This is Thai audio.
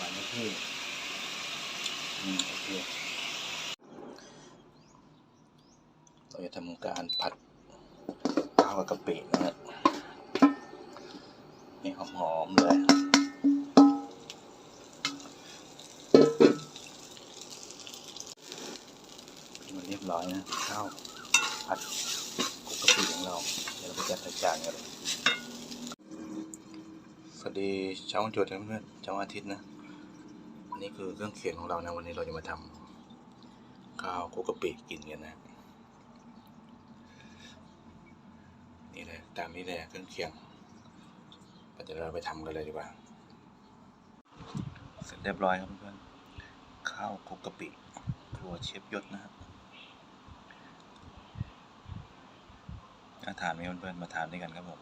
หวานที่อืมโอเคเราจะทำการผัดข้าวกะปินะฮะนี่หอมๆเลยมันเรียบร้อยนะข้าวผัดกุกกะปิของเรา เดี๋ยวเราไปจัดจานกันเลยสวัสดีเช้าวันหยุดนะเพื่อนเช้าวันอาทิตย์นะ นนี้คือเครื่องเคียงของเรานะ วันนี้เราจะมาทำข้าวกุกกะปิกินกันนะ นี่เลยตามนี้เลยเครื่องเคียงเดี๋ยวเราไปทำกันเลยดีกว่า เสร็จเรียบร้อยครับเพื่อนข้าวกุกกะปิ ครัวเชฟยศนะครับน่าทานไหมเพื่อนๆมาทานด้วยกันครับผม